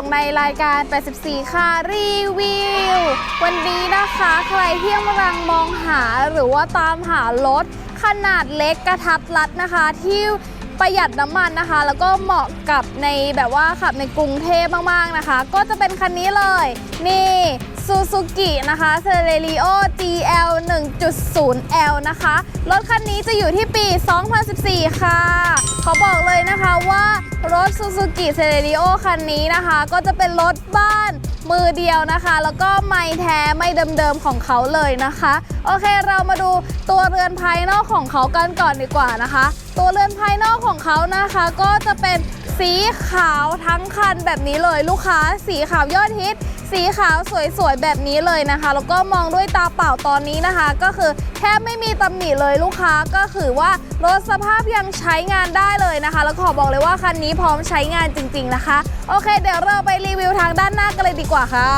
กในรายการ 84 ค่ะรีวิว วันนี้นะคะใครที่กำลังมองหาหรือว่าตามหารถขนาดเล็กกระทัดรัดนะคะ ที่ประหยัดน้ำมันนะคะ แล้วก็เหมาะกับในแบบว่าขับในกรุงเทพมากๆนะคะ ก็จะเป็นคันนี้เลย นี่ ซูซูกินะคะ c e l e r i o GL 1.0L นะคะ รถคันนี้จะอยู่ที่ปี 2014 ค่ะเขาบอกเลยนะคะว่ารถ Suzuki c e l e r i o คันนี้นะคะ ก็จะเป็นรถบ้านมือเดียวนะคะ แล้วก็ไม่แท้ไม่เดิมๆของเขาเลยนะคะ โอเคเรามาดูตัวเรือนภายนอกของเขากันก่อนดีกว่านะคะ ตัวเรือนภายนอกของเขานะคะ ก็จะเป็นสีขาวทั้งคันแบบนี้เลยลูกค้าสีขาวยอดฮิต สีขาวสวยๆ แบบนี้เลยนะคะ แล้วก็มองด้วยตาเปล่าตอนนี้นะคะ ก็คือแทบไม่มีตำหนิเลยลูกค้าก็คือว่ารถสภาพยังใช้งานได้เลยนะคะ แล้วขอบอกเลยว่าคันนี้พร้อมใช้งานจริง ๆนะคะ โอเค เดี๋ยวเราไปรีวิวทางด้านหน้ากันเลยดีกว่าค่ะ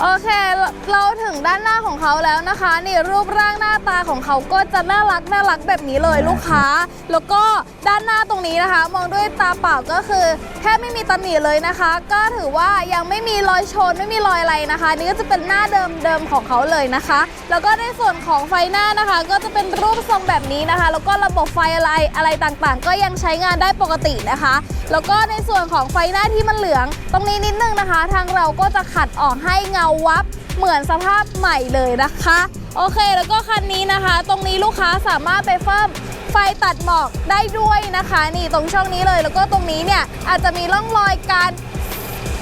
โอเคเราเราถึงด้านหน้าของเขาแล้วนะคะ นี่รูปร่างหน้าตาของเขาก็จะน่ารักน่ารักแบบนี้เลยลูกค้า แล้วก็ด้านหน้าตรงนี้นะคะ มองด้วยตาเปล่าก็คือแทบไม่มีตำหนิเลยนะคะ ก็ถือว่ายังไม่มีรอยชนไม่มีรอยอะไรนะคะ นี่ก็จะเป็นหน้าเดิมเดิมของเขาเลยนะคะ แล้วก็ในส่วนของไฟหน้านะคะ ก็จะเป็นรูปทรงแบบนี้นะคะ แล้วก็ระบบไฟอะไรอะไรต่างๆ ก็ยังใช้งานได้ปกตินะคะ แล้วก็ในส่วนของไฟหน้าที่มันเหลือง ตรงนี้นิดนึงนะคะ ทางเราก็จะขัดออกให้เงาวับเหมือนสภาพใหม่เลยนะคะ โอเคแล้วก็คันนี้นะคะ ตรงนี้ลูกค้าสามารถไปเพิ่มไฟตัดหมอกได้ด้วยนะคะ นี่ตรงช่องนี้เลยแล้วก็ตรงนี้เนี่ยอาจจะมีร่องรอยการ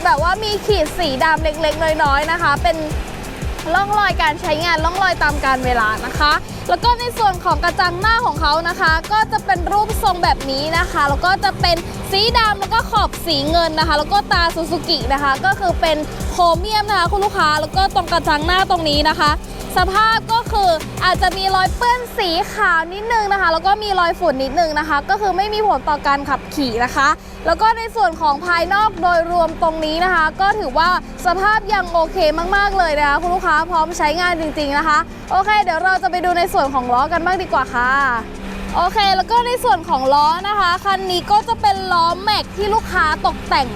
แบบว่ามีขีดสีดำเล็กๆ น้อยๆนะคะ เป็น ร่องรอยการใช้งานร่องรอยตามการเวลานะคะ แล้วก็ในส่วนของกระจังหน้าของเขานะคะ ก็จะเป็นรูปทรงแบบนี้นะคะ แล้วก็จะเป็นสีดำแล้วก็ขอบสีเงินนะคะ แล้วก็ตาซูซูกินะคะ ก็คือเป็นโครเมียมนะคะคุณลูกค้าแล้วก็ตรงกระจังหน้าตรงนี้นะคะ สภาพก็คืออาจจะมีรอยเปื้อนสีขาวนิดนึงนะคะ แล้วก็มีรอยฝุ่นนิดนึงนะคะ ก็คือไม่มีผลต่อการขับขี่นะคะ แล้วก็ในส่วนของภายนอกโดยรวมตรงนี้นะคะ ก็ถือว่าสภาพยังโอเคมากๆเลยนะคะคุณลูกค้าพร้อมใช้งานจริง ๆนะคะ โอเค เดี๋ยวเราจะไปดูในส่วนของล้อกันบ้างดีกว่าค่ะโอเค แล้วก็ในส่วนของล้อนะคะ คันนี้ก็จะเป็นล้อแม็กที่ลูกค้าตกแต่ง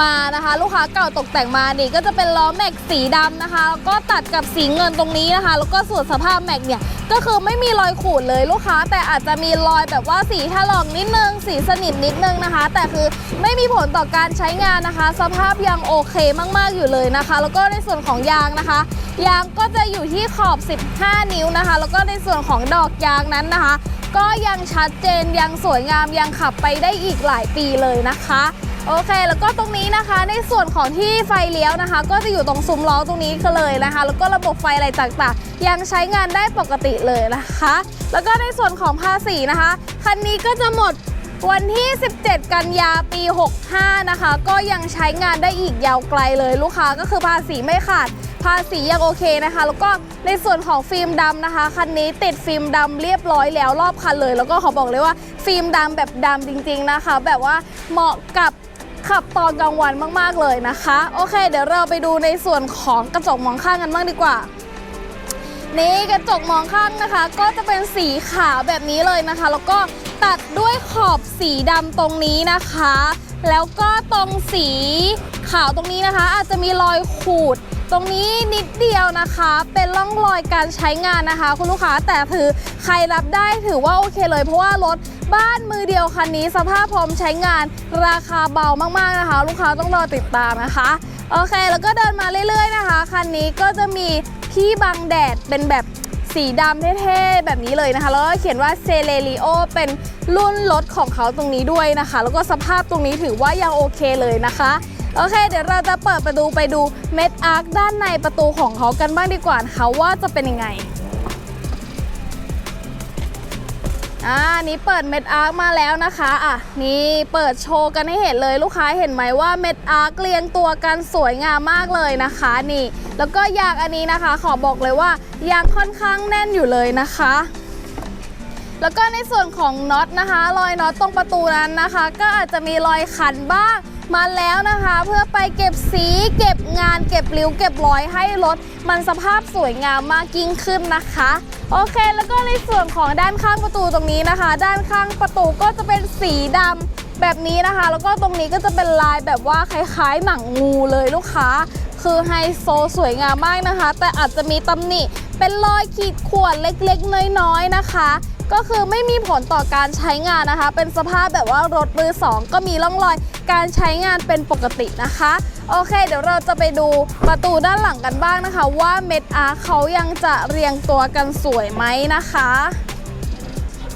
มานะคะ ลูกค้าเก่าตกแต่งมานี่ก็จะเป็นล้อแม็กสีดำนะคะแล้วก็ตัดกับสีเงินตรงนี้นะคะ แล้วก็ส่วนสภาพแม็กเนี่ยก็คือไม่มีรอยขูดเลยลูกค้า แต่อาจจะมีรอยแบบว่าสีถลอกนิดนึง สีสนิมนิดนึงนะคะ แต่คือไม่มีผลต่อการใช้งานนะคะ สภาพยังโอเคมาก ๆ อยู่เลยนะคะ แล้วก็ในส่วนของยางนะคะ ยางก็จะอยู่ที่ขอบ 15 นิ้วนะคะ แล้วก็ในส่วนของดอกยางนั้นนะคะ ก็ยังชัดเจนยังสวยงามยังขับไปได้อีกหลายปีเลยนะคะ โอเค แล้วก็ตรงนี้นะคะ ในส่วนของที่ไฟเลี้ยวนะคะ ก็จะอยู่ตรงซุ้มล้อตรงนี้ก็เลยนะคะ แล้วก็ระบบไฟอะไรต่างๆ ยังใช้งานได้ปกติเลยนะคะ แล้วก็ในส่วนของภาษีนะคะ คันนี้ก็จะหมดวันที่ 17 กันยาปี 65 นะคะ ก็ยังใช้งานได้อีกยาวไกลเลยลูกค้าก็คือภาษีไม่ขาด ภาษียังโอเคนะคะ แล้วก็ในส่วนของฟิล์มดำนะคะคันนี้ติดฟิล์มดำเรียบร้อยแล้วรอบคันเลย แล้วก็ขอบอกเลยว่าฟิล์มดำแบบดำจริง ๆนะคะ แบบว่าเหมาะกับ ขับตอนกลางวันมากๆเลยนะคะ โอเค เดี๋ยวเราไปดูในส่วนของกระจกมองข้างกันบ้างดีกว่า นี่กระจกมองข้างนะคะ ก็จะเป็นสีขาวแบบนี้เลยนะคะ แล้วก็ตัดด้วยขอบสีดำตรงนี้นะคะ แล้วก็ตรงสีขาวตรงนี้นะคะ อาจจะมีรอยขูด ตรงนี้นิดเดียวนะคะ เป็นร่องรอยการใช้งานนะคะ คุณลูกค้าแต่ถือใครรับได้ถือว่าโอเคเลยเพราะว่ารถบ้านมือเดียวคันนี้สภาพพร้อมใช้งานราคาเบามากๆนะคะ ลูกค้าต้องรอติดตามนะคะโอเค แล้วก็เดินมาเรื่อยๆนะคะคันนี้ก็จะมีที่บังแดดเป็นแบบสีดำเท่ๆ แบบนี้เลยนะคะ แล้วก็เขียนว่าเซเลริโอเป็นรุ่นรถของเขาตรงนี้ด้วยนะคะ แล้วก็สภาพตรงนี้ถือว่ายังโอเคเลยนะคะ โอเค เดี๋ยวเราจะเปิดประตูไปดูเม็ดอาร์คด้านในประตูของเขากันบ้างดีกว่านะคะว่าจะเป็นยังไงอ่านี่เปิดเม็ดอาร์คมาแล้วนะคะอะนี่เปิดโชว์กันให้เห็นเลยลูกค้าเห็นไหมว่าเม็ดอาร์คเรียงตัวกันสวยงามมากเลยนะคะนี่ แล้วก็ยางอันนี้นะคะ ขอบอกเลยว่ายางค่อนข้างแน่นอยู่เลยนะคะ แล้วก็ในส่วนของน็อตนะคะ รอยน็อตตรงประตูนั้นนะคะ ก็อาจจะมีรอยขันบ้าง มาแล้วนะคะเพื่อไปเก็บสีเก็บงานเก็บริ้วเก็บรอยให้รถมันสภาพสวยงามมากยิ่งขึ้นนะคะ โอเคแล้วก็ในส่วนของด้านข้างประตูตรงนี้นะคะ ด้านข้างประตูก็จะเป็นสีดำแบบนี้นะคะ แล้วก็ตรงนี้ก็จะเป็นลายแบบว่าคล้ายๆ หนังงูเลยลูกค้า คือไฮโซสวยงามมากนะคะ แต่อาจจะมีตำหนิเป็นรอยขีดข่วนเล็กๆ น้อยๆนะคะ ก็คือไม่มีผลต่อการใช้งานนะคะ เป็นสภาพแบบว่ารถมือสองก็มีร่องรอยการใช้งานเป็นปกตินะคะ โอเค เดี๋ยวเราจะไปดูประตูด้านหลังกันบ้างนะคะ ว่าเม็ดอาร์เขายังจะเรียงตัวกันสวยไหมนะคะ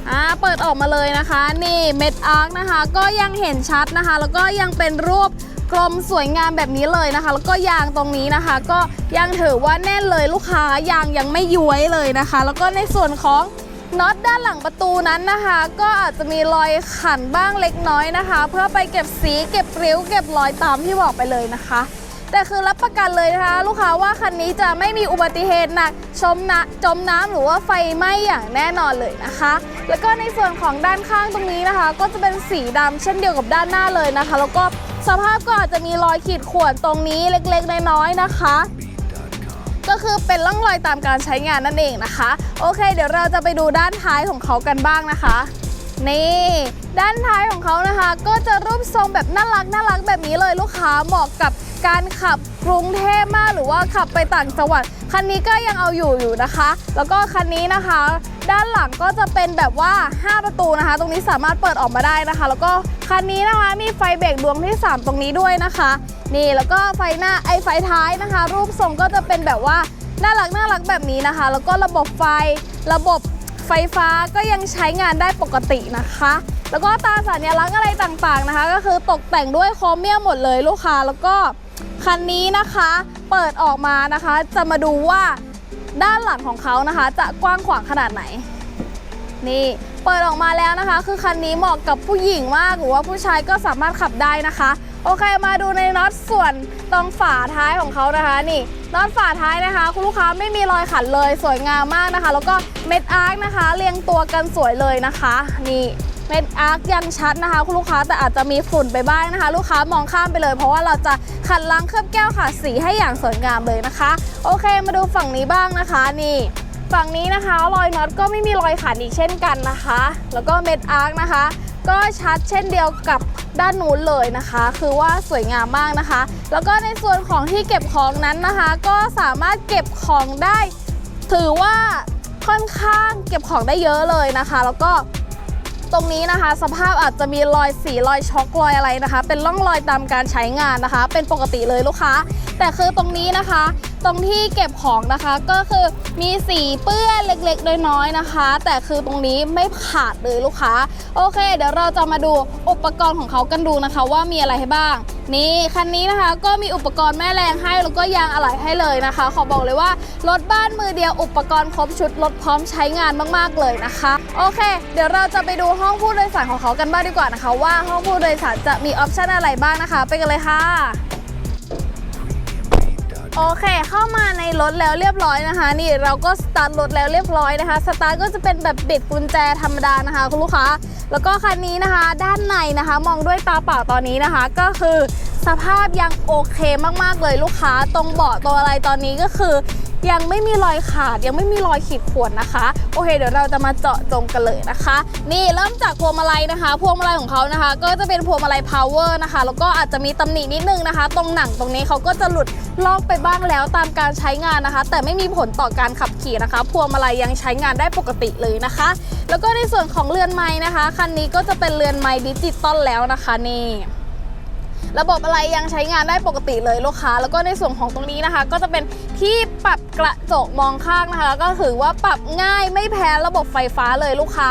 อ่าเปิดออกมาเลยนะคะ นี่เม็ดอาร์คนะคะ ก็ยังเห็นชัดนะคะ แล้วก็ยังเป็นรูปกลมสวยงามแบบนี้เลยนะคะ แล้วก็ยางตรงนี้นะคะ ก็ยังถือว่าแน่นเลยลูกค้ายางยังไม่ย้วยเลยนะคะ แล้วก็ในส่วนของ น็อตด้านหลังประตูนั้นนะคะ ก็อาจจะมีรอยขันบ้างเล็กน้อยนะคะ เพื่อไปเก็บสีเก็บริ้ว เก็บรอยตามที่บอกไปเลยนะคะ แต่คือรับประกันเลยนะคะ ลูกค้าว่าคันนี้จะไม่มีอุบัติเหตุหนักชมนะจมน้ำหรือว่าไฟไหม้อย่างแน่นอนเลยนะคะ แล้วก็ในส่วนของด้านข้างตรงนี้นะคะ ก็จะเป็นสีดำเช่นเดียวกับด้านหน้าเลยนะคะ แล้วก็สภาพก็อาจจะมีรอยขีดข่วนตรงนี้เล็กๆน้อยๆนะคะ ก็คือเป็นร่องรอยตามการใช้งานนั่นเองนะคะ โอเค เดี๋ยวเราจะไปดูด้านท้ายของเขากันบ้างนะคะนี่ด้านท้ายของเขานะคะ ก็จะรูปทรงแบบน่ารักน่ารักแบบนี้เลยลูกค้าเหมาะกับการขับกรุงเทพมากหรือว่าขับไปต่างจังหวัดคันนี้ก็ยังเอาอยู่อยู่นะคะ แล้วก็คันนี้นะคะ ด้านหลังก็จะเป็นแบบว่า 5 ประตูนะคะ ตรงนี้สามารถเปิดออกมาได้นะคะ แล้วก็คันนี้นะคะมีไฟเบรกดวงที่ 3 ตรงนี้ด้วยนะคะ นี่แล้วก็ไฟหน้าไอไฟท้ายนะคะ รูปทรงก็จะเป็นแบบว่าน่ารักน่ารักแบบนี้นะคะ แล้วก็ระบบไฟระบบไฟฟ้าก็ยังใช้งานได้ปกตินะคะ แล้วก็ตาสัญลักษณ์อะไรต่างๆนะคะ ก็คือตกแต่งด้วยโครเมียมหมดเลยลูกค้าแล้วก็คันนี้นะคะเปิดออกมานะคะ จะมาดูว่าด้านหลังของเขานะคะ จะกว้างขวางขนาดไหน นี่เปิดออกมาแล้วนะคะ คือคันนี้เหมาะกับผู้หญิงมากหรือว่าผู้ชายก็สามารถขับได้นะคะ โอเคมาดูในน็อตส่วนตรงฝาท้ายของเขานะคะนี่น็อตฝาท้ายนะคะ คุณลูกค้าไม่มีรอยขันเลยสวยงามมากนะคะ แล้วก็เม็ดอาร์คนะคะ เรียงตัวกันสวยเลยนะคะ นี่เม็ดอาร์คยังชัดนะคะ คุณลูกค้าแต่อาจจะมีฝุ่นไปบ้างนะคะ ลูกค้ามองข้ามไปเลย เพราะว่าเราจะขัดล้างเคลือบแก้วค่ะสีให้อย่างสวยงามเลยนะคะ โอเคมาดูฝั่งนี้บ้างนะคะนี่ ฝั่งนี้นะคะรอยน็อตก็ไม่มีรอยขันอีกเช่นกันนะคะ แล้วก็เม็ดอาร์คนะคะ ก็ชัดเช่นเดียวกับด้านนู้นเลยนะคะ คือว่าสวยงามมากนะคะ แล้วก็ในส่วนของที่เก็บของนั้นนะคะ ก็สามารถเก็บของได้ ถือว่าค่อนข้างเก็บของได้เยอะเลยนะคะ แล้วก็ ตรงนี้นะคะ สภาพอาจจะมีรอยสีรอยช็อกรอยอะไรนะคะ เป็นร่องรอยตามการใช้งานนะคะ เป็นปกติเลยลูกค้า แต่คือตรงนี้นะคะ ตรงที่เก็บของนะคะก็คือมีสีเปื้อนเล็กๆน้อยๆนะคะ แต่คือตรงนี้ไม่ขาดเลยลูกค้า โอเค เดี๋ยวเราจะมาดูอุปกรณ์ของเขากันดูนะคะ ว่ามีอะไรให้บ้าง นี่คันนี้นะคะก็มีอุปกรณ์แม่แรงให้แล้วก็ยางอะไหล่ให้เลยนะคะ ขอบอกเลยว่ารถบ้านมือเดียวอุปกรณ์ครบชุดรถพร้อมใช้งานมากๆเลยนะคะ โอเค เดี๋ยวเราจะไปดูห้องผู้โดยสารของเขากันบ้างดีกว่านะคะ ว่าห้องผู้โดยสารจะมีออปชันอะไรบ้างนะคะ ไปกันเลยค่ะ โอเค เข้ามาในรถแล้วเรียบร้อยนะคะ นี่เราก็สตาร์ทรถแล้วเรียบร้อยนะคะ สตาร์ทก็จะเป็นแบบบิดกุญแจธรรมดานะคะ คุณลูกค้า แล้วก็คันนี้นะคะ ด้านในนะคะ มองด้วยตาเปล่าตอนนี้นะคะ ก็คือสภาพยังโอเคมากๆเลยลูกค้า ตรงเบาะตัวอะไรตอนนี้ก็คือ ยังไม่มีรอยขาดยังไม่มีรอยขีดข่วนนะคะ โอเค เดี๋ยวเราจะมาเจาะจงกันเลยนะคะ นี่เริ่มจากพวงมาลัยนะคะ พวงมาลัยของเขานะคะ ก็จะเป็นพวงมาลัย power นะคะ แล้วก็อาจจะมีตำหนินิดนึงนะคะ ตรงหนังตรงนี้เขาก็จะหลุดลอกไปบ้างแล้วตามการใช้งานนะคะ แต่ไม่มีผลต่อการขับขี่นะคะ พวงมาลัยยังใช้งานได้ปกติเลยนะคะ แล้วก็ในส่วนของเรือนไม้นะคะคันนี้ก็จะเป็นเรือนไม้ดิจิตอลแล้วนะคะนี่ ระบบอะไรยังใช้งานได้ปกติเลยลูกค้า แล้วก็ในส่วนของตรงนี้นะคะ ก็จะเป็นที่ปรับกระจกมองข้างนะคะ ก็ถือว่าปรับง่ายไม่แพ้ระบบไฟฟ้าเลยลูกค้า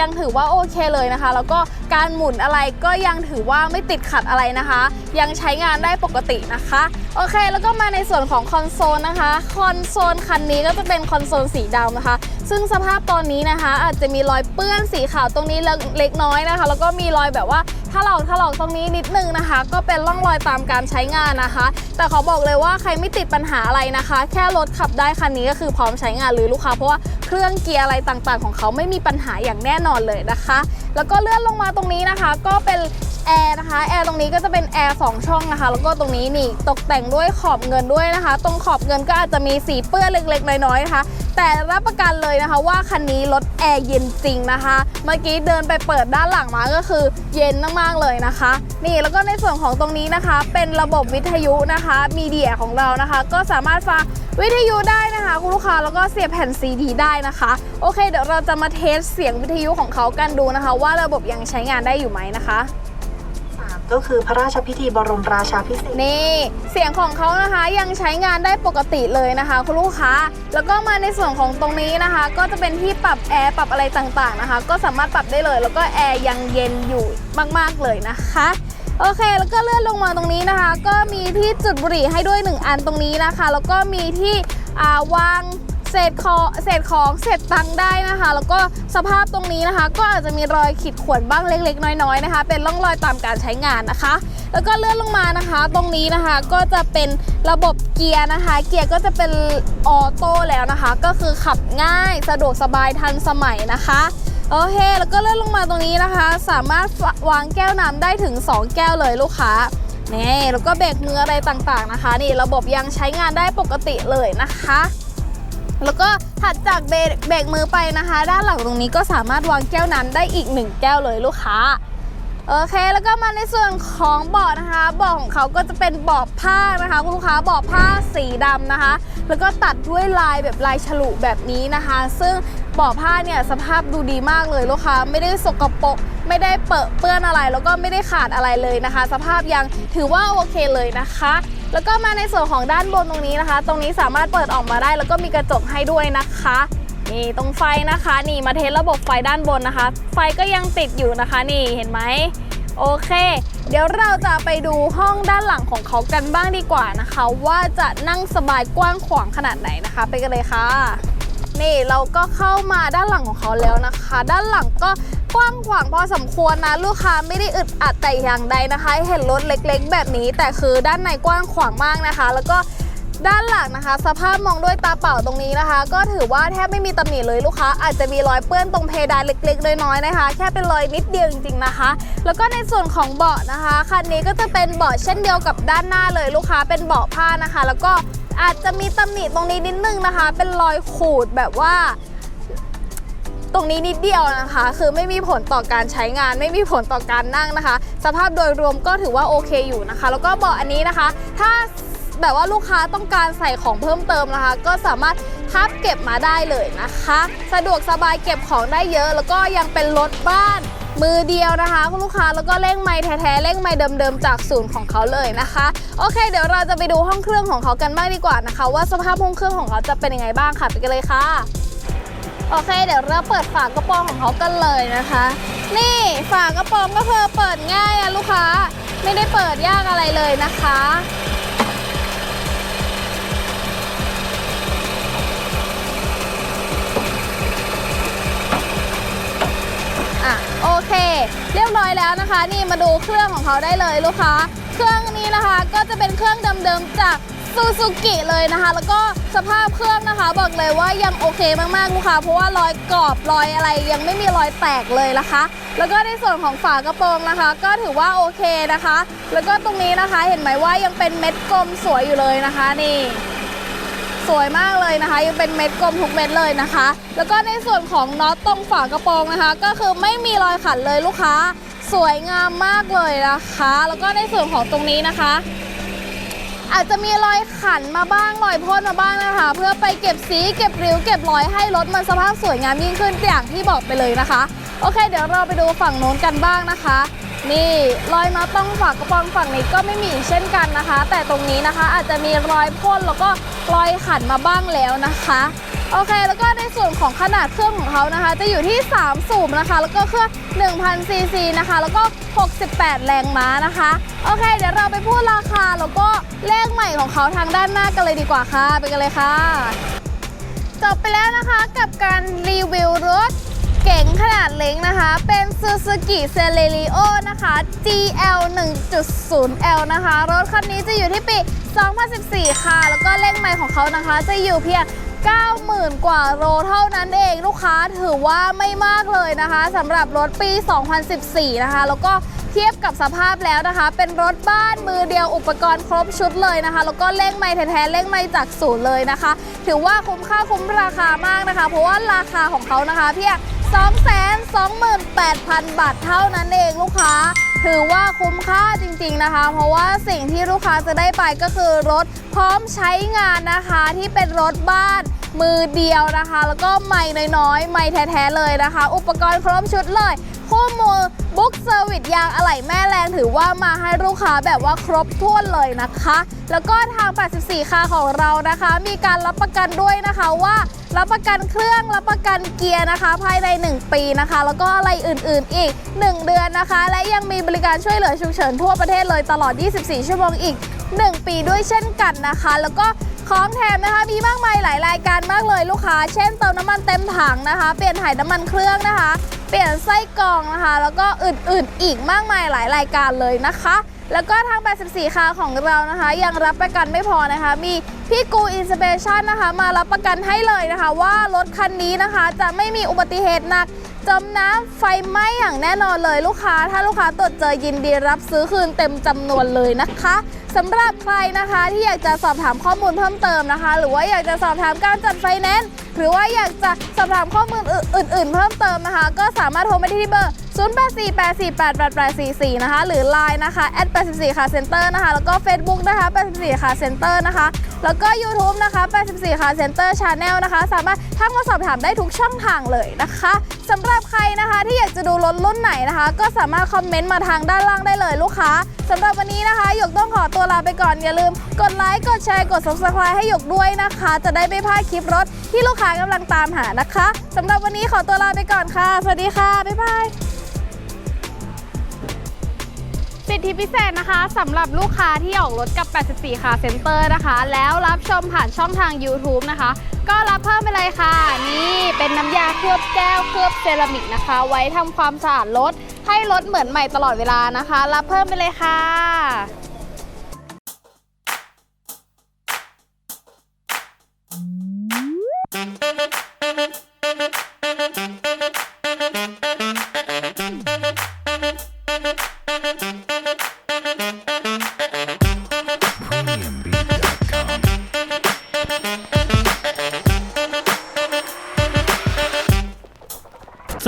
ยังถือว่าโอเคเลยนะคะ แล้วก็การหมุนอะไรก็ยังถือว่าไม่ติดขัดอะไรนะคะ ยังใช้งานได้ปกตินะคะโอเค แล้วก็มาในส่วนของคอนโซลนะคะ คอนโซลคันนี้ก็จะเป็นคอนโซลสีดำนะคะ ซึ่งสภาพตอนนี้นะคะ อาจจะมีรอยเปื้อนสีขาวตรงนี้เล็กน้อยนะคะ แล้วก็มีรอยแบบว่า ถลอกถลอกตรงนี้นิดนึงนะคะ ก็เป็นร่องรอยตามการใช้งานนะคะ แต่ขอบอกเลยว่าใครไม่ติดปัญหาอะไรนะคะ แค่รถขับได้คันนี้ก็คือพร้อมใช้งานหรือลูกค้าเพราะว่าเครื่องเกียร์อะไรต่างๆ ของเขาไม่มีปัญหาอย่างแน่นอนเลยนะคะ แล้วก็เลื่อนลงมาตรงนี้นะคะ ก็เป็น แอร์นะคะ แอร์ตรงนี้ก็จะเป็นแอร์2ช่องนะคะ แล้วก็ตรงนี้นี่ตกแต่งด้วยขอบเงินด้วยนะคะ ตรงขอบเงินก็อาจจะมีสีเปื้อนเล็กๆ น้อยๆนะคะ แต่รับประกันเลยนะคะว่าคันนี้รถแอร์เย็นจริงนะคะ เมื่อกี้เดินไปเปิดด้านหลังมาก็คือเย็นมากๆเลยนะคะ นี่แล้วก็ในส่วนของตรงนี้นะคะ เป็นระบบวิทยุนะคะมีเดียของเรานะคะ ก็สามารถฟังวิทยุได้นะคะคุณลูกค้าแล้วก็เสียบแผ่นซีดีได้นะคะ โอเค เดี๋ยวเราจะมาเทสเสียงวิทยุของเขากันดูนะคะ ว่าระบบยังใช้งานได้อยู่ไหมนะคะ ก็คือพระราชพิธีบรมราชาพิเศษกนี่เสียงของเขานะคะยังใช้งานได้ปกติเลยนะคะคุณลูกค้า แล้วก็มาในส่วนของตรงนี้นะคะ ก็จะเป็นที่ปรับแอร์ปรับอะไรต่างๆนะคะ ก็สามารถปรับได้เลย แล้วก็แอร์ยังเย็นอยู่มากๆเลยนะคะโอเค แล้วก็เลื่อนลงมาตรงนี้นะคะ ก็มีที่จุดบุหรี่ให้ด้วย 1 อันตรงนี้นะคะ แล้วก็มีที่วาง เศษของเศษของเศษตังได้นะคะ แล้วก็สภาพตรงนี้นะคะ ก็อาจจะมีรอยขีดข่วนบ้างเล็ก ๆ น้อยๆนะคะ เป็นร่องรอยตามการใช้งานนะคะ แล้วก็เลื่อนลงมานะคะ ตรงนี้นะคะก็จะเป็นระบบเกียร์นะคะ เกียร์ก็จะเป็นออโต้แล้วนะคะ ก็คือขับง่ายสะดวกสบายทันสมัยนะคะโอเคแล้วก็เลื่อนลงมาตรงนี้นะคะ สามารถวางแก้วน้ำได้ถึง 2 แก้วเลยลูกค้านี่แล้วก็เบรกมืออะไรต่างๆนะคะ นี่ระบบยังใช้งานได้ปกติเลยนะคะ แล้วก็ถัดจากเบรกเบรกมือไปนะคะ ด้านหลังตรงนี้ก็สามารถวางแก้วน้ำได้อีก1แก้วเลยลูกค้า โอเคแล้วก็มาในส่วนของเบาะนะคะเบาะของเขาก็จะเป็นเบาะผ้านะคะคุณลูกค้าเบาะผ้าสีดำนะคะ แล้วก็ตัดด้วยลายแบบลายฉลุแบบนี้นะคะ ซึ่งเบาะผ้าเนี่ยสภาพดูดีมากเลยลูกค้าไม่ได้สกปรกไม่ได้เปอะเปื้อนอะไร แล้วก็ไม่ได้ขาดอะไรเลยนะคะ สภาพยังถือว่าโอเคเลยนะคะ แล้วก็มาในส่วนของด้านบนตรงนี้นะคะ ตรงนี้สามารถเปิดออกมาได้ แล้วก็มีกระจกให้ด้วยนะคะ นี่ตรงไฟนะคะ นี่มาเทสระบบไฟด้านบนนะคะ ไฟก็ยังติดอยู่นะคะ นี่เห็นไหมโอเค เดี๋ยวเราจะไปดูห้องด้านหลังของเขากันบ้างดีกว่านะคะ ว่าจะนั่งสบายกว้างขวางขนาดไหนนะคะ ไปกันเลยค่ะ นี่เราก็เข้ามาด้านหลังของเขาแล้วนะคะ ด้านหลังก็กว้างขวางพอสมควรนะลูกค้าไม่ได้อึดอัดแต่อย่างใดนะคะ เห็นรถเล็กๆ แบบนี้ แต่คือด้านในกว้างขวางมากนะคะ แล้วก็ ด้านหลังนะคะ สภาพมองด้วยตาเปล่าตรงนี้นะคะ ก็ถือว่าแทบไม่มีตำหนิเลยลูกค้า อาจจะมีรอยเปื้อนตรงเพดานเล็กๆน้อยๆนะคะ แค่เป็นรอยนิดเดียวจริงๆนะคะ แล้วก็ในส่วนของเบาะนะคะคันนี้ก็จะเป็นเบาะเช่นเดียวกับด้านหน้าเลยลูกค้าเป็นเบาะผ้านะคะ แล้วก็อาจจะมีตำหนิตรงนี้นิดนึงนะคะ เป็นรอยขูดแบบว่าตรงนี้นิดเดียวนะคะ คือไม่มีผลต่อการใช้งาน ไม่มีผลต่อการนั่งนะคะ สภาพโดยรวมก็ถือว่าโอเคอยู่นะคะ แล้วก็เบาะอันนี้นะคะ ถ้า แบบว่าลูกค้าต้องการใส่ของเพิ่มเติมนะคะ ก็สามารถพับเก็บมาได้เลยนะคะ สะดวกสบายเก็บของได้เยอะแล้วก็ยังเป็นรถบ้านมือเดียวนะคะคุณลูกค้าแล้วก็เร่งไม้แท้ๆเร่งไม้เดิมๆจากศูนย์ของเขาเลยนะคะโอเค เดี๋ยวเราจะไปดูห้องเครื่องของเขากันบ้างดีกว่านะคะ ว่าสภาพห้องเครื่องของเขาจะเป็นยังไงบ้างค่ะไปกันเลยค่ะโอเค เดี๋ยวเราเปิดฝากระโปรงของเขากันเลยนะคะ นี่ฝากระโปรงก็คือเปิดง่ายอะลูกค้า ไม่ได้เปิดยากอะไรเลยนะคะอะ แล้วนะคะ นี่มาดูเครื่องของเขาได้เลยลูกค้า เครื่องนี้นะคะก็จะเป็นเครื่องเดิมๆจากซูซูกิเลยนะคะ แล้วก็สภาพเครื่องนะคะบอกเลยว่ายังโอเคมากๆลูกค้าเพราะว่ารอยกรอบรอยอะไรยังไม่มีรอยแตกเลยนะคะ แล้วก็ในส่วนของฝากระโปรงนะคะ ก็ถือว่าโอเคนะคะ แล้วก็ตรงนี้นะคะเห็นไหมว่ายังเป็นเม็ดกลมสวยอยู่เลยนะคะนี่สวยมากเลยนะคะ ยังเป็นเม็ดกลมทุกเม็ดเลยนะคะ แล้วก็ในส่วนของน็อตตรงฝากระโปรงนะคะ ก็คือไม่มีรอยขัดเลยลูกค้า สวยงามมากเลยนะคะ แล้วก็ในส่วนของตรงนี้นะคะ อาจจะมีรอยขันมาบ้างรอยพ่นมาบ้างนะคะ เพื่อไปเก็บสีเก็บริ้วเก็บรอยให้รถมันสภาพสวยงามยิ่งขึ้นอย่างที่บอกไปเลยนะคะ โอเค เดี๋ยวเราไปดูฝั่งโน้นกันบ้างนะคะนี่รอยน็อตต้องฝากกระปรงฝั่งนี้ก็ไม่มีเช่นกันนะคะ แต่ตรงนี้นะคะอาจจะมีรอยพ่นแล้วก็รอยขันมาบ้างแล้วนะคะ โอเค แล้วก็ในส่วนของขนาดเครื่องของเขานะคะ จะอยู่ที่ 3 สูบนะคะ แล้วก็เครื่อง1,000ซีซีนะคะ แล้วก็ 68 แรงม้านะคะ โอเค เดี๋ยวเราไปพูดราคาแล้วก็เลขใหม่ของเขาทางด้านหน้ากันเลยดีกว่าค่ะ ไปกันเลยค่ะ จบไปแล้วนะคะกับการรีวิวรถเก๋งขนาดเล็กนะคะ เป็น Suzuki Celerio นะคะ GL 1.0L นะคะ รถคันนี้จะอยู่ที่ปี 2014 ค่ะ แล้วก็เลขใหม่ของเขานะคะ จะอยู่เพียง 90,000 กว่าโลเท่านั้นเองลูกค้าถือว่าไม่มากเลยนะคะสำหรับรถปี 2014 นะคะ แล้วก็เทียบกับสภาพแล้วนะคะ เป็นรถบ้านมือเดียวอุปกรณ์ครบชุดเลยนะคะ แล้วก็เล่งไม่แท้ๆเล่งไม่จากศูนย์เลยนะคะ ถือว่าคุ้มค่าคุ้มราคามากนะคะ เพราะว่าราคาของเขานะคะเพียง 228,000 บาทเท่านั้นเองลูกค้า ถือว่าคุ้มค่าจริงๆนะคะ เพราะว่าสิ่งที่ลูกค้าจะได้ไปก็คือรถพร้อมใช้งานนะคะที่เป็นรถบ้านมือเดียวนะคะ แล้วก็ไม่น้อยๆ ไม่แท้ๆเลยนะคะ อุปกรณ์ครบชุดเลย คู่มือ บุ๊กเซอร์วิสยางอะไหล่แม่แรงถือว่ามาให้ลูกค้าแบบว่าครบถ้วนเลยนะคะ แล้วก็ทาง 84 คาของเรานะคะ มีการรับประกันด้วยนะคะว่า รับประกันเครื่องรับประกันเกียร์นะคะ ภายใน 1 ปีนะคะ แล้วก็อะไรอื่นๆอีก 1 เดือนนะคะ และยังมีบริการช่วยเหลือฉุกเฉินทั่วประเทศเลยตลอด 24 ชั่วโมงอีก 1 ปีด้วยเช่นกันนะคะ แล้วก็ ของแถมนะคะมีมากมายหลายรายการมากเลยลูกค้า เช่นเติมน้ำมันเต็มถังนะคะ เปลี่ยนถ่ายน้ำมันเครื่องนะคะ เปลี่ยนไส้กรองนะคะ แล้วก็อื่นๆ อีกมากมายหลายรายการเลยนะคะ แล้วก็ทาง 84คาของเรานะคะ ยังรับประกันไม่พอนะคะ มีพี่กูอินสเปชันนะคะ มารับประกันให้เลยนะคะ ว่ารถคันนี้นะคะจะไม่มีอุบัติเหตุหนัก จมน้ำไฟไหม้อย่างแน่นอนเลยลูกค้า ถ้าลูกค้าตรวจเจอยินดีรับซื้อคืนเต็มจำนวนเลยนะคะสำหรับใครนะคะที่อยากจะสอบถามข้อมูลเพิ่มเติมนะคะ หรือว่าอยากจะสอบถามการจัดไฟแนนซ์ หรือว่าอยากจะสอบถามข้อมูลอื่น ๆ เพิ่มเติมนะคะ ก็สามารถโทรมาที่เบอร์ 0848488844 นะคะ หรือ Line นะคะ @84 ค่ะ Center นะคะ แล้วก็ Facebook นะคะ 84 ค่ะ Center นะคะ แล้วก็ YouTube นะคะ 84 ค่ะ Center Channel นะคะ สามารถทักมาสอบถามได้ทุกช่องทางเลยนะคะสำหรับใครนะคะที่อยากจะดูรถรุ่นไหนนะคะ ก็สามารถคอมเมนต์มาทางด้านล่างได้เลยลูกค้าสำหรับวันนี้นะคะหยกต้องขอตัวลาไปก่อนอย่าลืม กดไลค์กดแชร์กด subscribe ให้หยกด้วยนะคะ จะได้ไม่พลาดคลิปรถที่ลูกค้ากำลังตามหานะคะสำหรับวันนี้ขอตัวลาไปก่อนค่ะ สวัสดีค่ะ บ๊ายบาย สิทธิพิเศษนะคะสำหรับลูกค้าที่ออกรถกับ 84 ค่ะเซ็นเตอร์นะคะ แล้วรับชมผ่านช่องทาง YouTube นะคะ ก็รับเพิ่มไปเลยค่ะ นี่เป็นน้ำยาเคลือบแก้วเคลือบเซรามิกนะคะ ไว้ทำความสะอาดรถให้รถเหมือนใหม่ตลอดเวลานะคะ รับเพิ่มไปเลยค่ะ